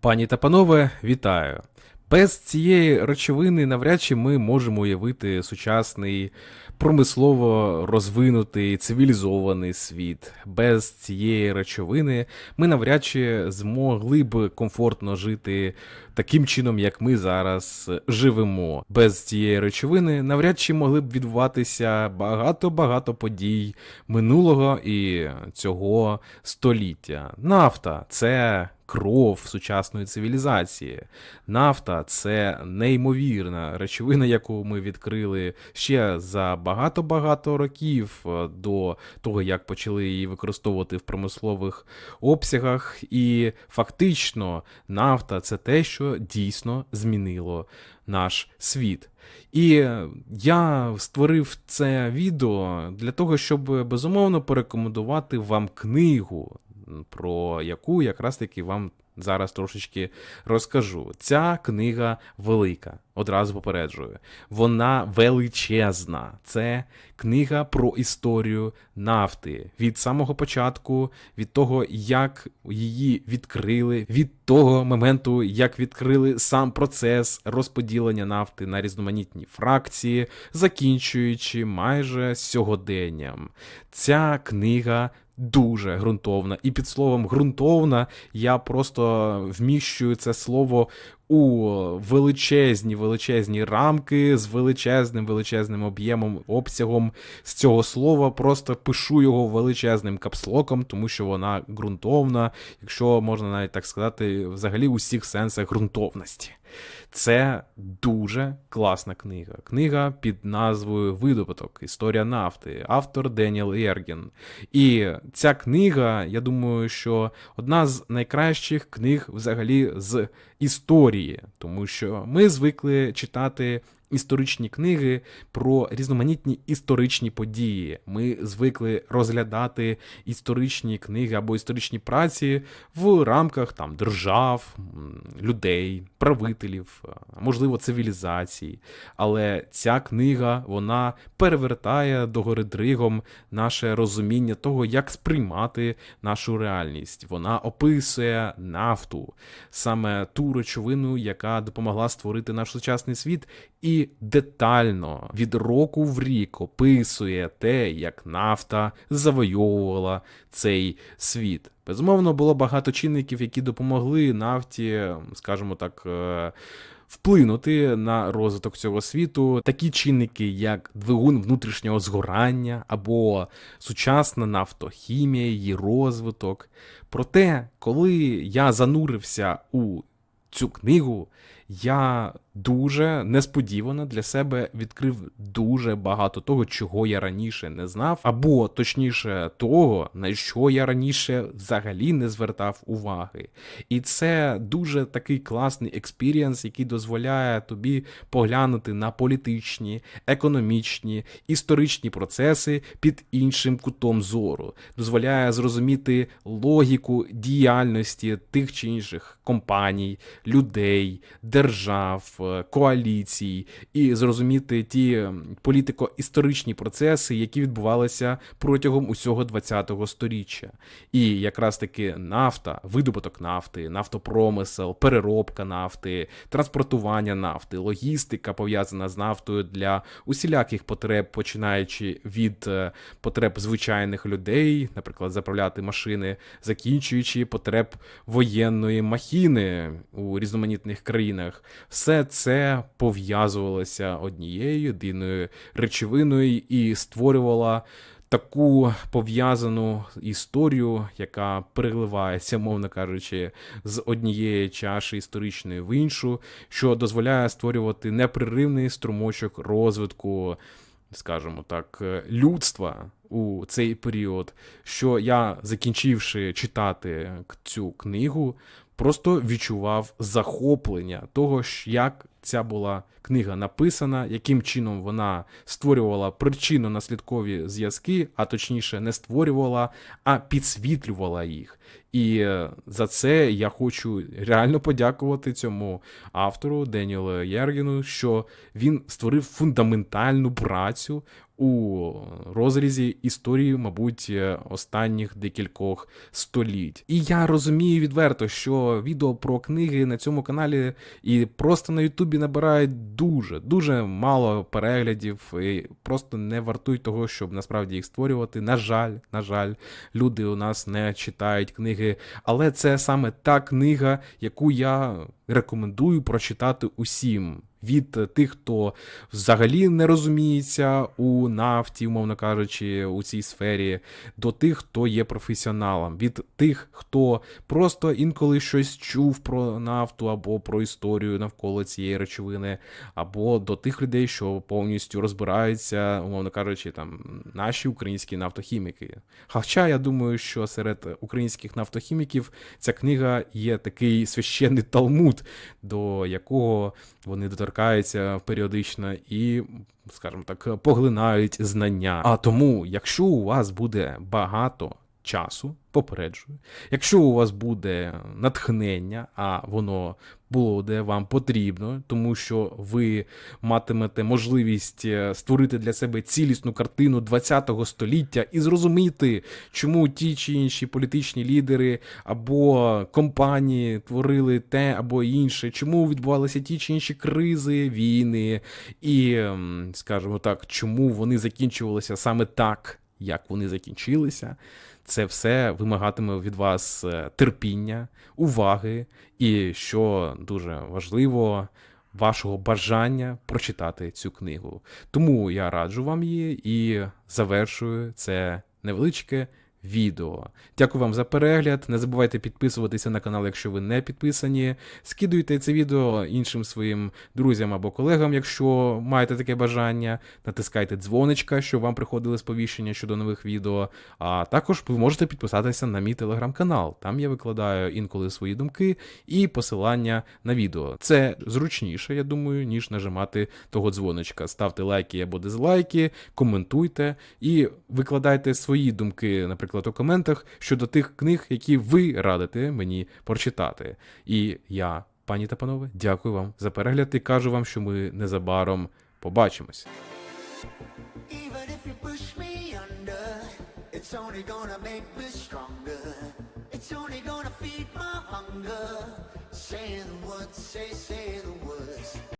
Пані та панове, вітаю! Без цієї речовини навряд чи ми можемо уявити сучасний промислово розвинутий цивілізований світ. Без цієї речовини ми навряд чи змогли б комфортно жити таким чином, як ми зараз живемо. Без цієї речовини навряд чи могли б відбуватися багато-багато подій минулого і цього століття. Нафта це кров сучасної цивілізації. Нафта це неймовірна речовина, яку ми відкрили ще за багато-багато років е, до того, як почали її використовувати в промислових обсягах. І фактично нафта це те, що дійсно змінило наш світ. І я створив це відео для того, щоб безумовно порекомендувати вам книгу, про яку якраз таки вам зараз трошечки розкажу. Ця книга велика, одразу попереджую. Вона величезна. Це книга про історію нафти від самого початку, від того, як її відкрили, від того моменту, як відкрили сам процес розподілення нафти на різноманітні фракції, закінчуючи майже сьогоденням. Ця книга дуже ґрунтовна. І під словом ґрунтовна я просто вміщую це слово у величезні величезні рамки з величезним величезним об'ємом, обсягом з цього слова. Просто пишу його величезним капслоком, тому що вона ґрунтовна, якщо можна навіть так сказати, взагалі у всіх сенсах ґрунтовності. Це дуже класна книга. Книга під назвою Видобуток Історія нафти, автор Деніел Ерген. І ця книга, я думаю, що одна з найкращих книг взагалі з історії, тому що ми звикли читати історичні книги про різноманітні історичні події. Ми звикли розглядати історичні книги або історичні праці в рамках там держав, людей, правителів, можливо, цивілізацій. Але ця книга вона перевертає догори дригом наше розуміння того, як сприймати нашу реальність. Вона описує нафту, саме ту речовину, яка допомогла створити наш сучасний світ. І детально від року в рік описує те, як нафта завойовувала цей світ. Безумовно, було багато чинників, які допомогли нафті, скажімо так. е, Вплинути на розвиток цього світу такі чинники, як двигун внутрішнього згорання або сучасна нафтохімія, її розвиток. Проте, коли я занурився у цю книгу, я дуже несподівано для себе відкрив дуже багато того, чого я раніше не знав, або точніше того, на що я раніше взагалі не звертав уваги. І це дуже такий класний експірієнс, який дозволяє тобі поглянути на політичні, економічні, історичні процеси під іншим кутом зору, дозволяє зрозуміти логіку діяльності тих чи інших компаній, людей, держав, коаліцій і зрозуміти ті політико-історичні процеси, які відбувалися протягом усього ХХ століття. І якраз таки нафта, видобуток нафти, нафтопромисел, переробка нафти, транспортування нафти, логістика пов'язана з нафтою для усіляких потреб, починаючи від е, потреб звичайних людей, наприклад, заправляти машини, закінчуючи потреб воєнної махіни у різноманітних країнах, все це пов'язувалося однією єдиною речовиною і створювала таку пов'язану історію, яка переливається, мовно кажучи, з однієї чаші історичної в іншу, що дозволяє створювати непреривний струмочок розвитку. Скажімо так, людства у цей період, що я, закінчивши читати цю книгу, просто відчував захоплення того, як ця була книга написана, яким чином вона створювала причинно-наслідкові зв'язки, а точніше, не створювала, а підсвітлювала їх. І е, за це я хочу реально подякувати цьому автору Деніелу Єргіну, що він створив фундаментальну працю у розрізі історії, мабуть, останніх декількох століть. І я розумію відверто, що відео про книги на цьому каналі і просто на Ютубі набирають дуже дуже мало переглядів, і просто не вартують того, щоб насправді їх створювати. На жаль, на жаль, люди у нас не читають книги, але це саме та книга, яку я рекомендую прочитати усім. Від тих, хто взагалі не розуміється у нафті, умовно кажучи, у цій сфері, до тих, хто є професіоналом, від тих, хто просто інколи щось чув про нафту або про історію навколо цієї речовини, або до тих людей, що повністю розбираються, умовно кажучи, там наші українські нафтохіміки. Хоча я думаю, що серед українських нафтохіміків ця книга є такий священний талмуд, до якого вони доторкаються періодично і, скажімо так, поглинають знання. А тому, якщо у вас буде багато часу, попереджую, якщо у вас буде натхнення, а воно буде вам потрібно, тому що ви матимете можливість е, створити для себе цілісну картину ХХ століття і зрозуміти, чому ті чи інші політичні лідери або компанії творили те або інше, чому відбувалися ті чи інші кризи, війни, і, скажімо так, чому вони закінчувалися саме так, як вони закінчилися. Це все вимагатиме від вас е, терпіння, уваги і, що дуже важливо, вашого бажання прочитати цю книгу. Тому я раджу вам її і завершую це невеличке відео. Дякую вам за перегляд. Не забувайте підписуватися на канал, якщо ви не підписані. Скидуйте це відео іншим своїм друзям або колегам, якщо маєте таке бажання. Натискайте дзвоничка, щоб вам приходили сповіщення щодо нових відео. А також ви можете підписатися на мій телеграм-канал. Там я викладаю інколи свої думки і посилання на відео. Це зручніше, я думаю, ніж нажимати того дзвоничка. Ставте лайки або дизлайки, коментуйте і викладайте свої думки, наприклад, у коментах щодо тих книг, які ви радите мені прочитати. І я, пані та панове, дякую вам за перегляд і кажу вам, що ми незабаром побачимось.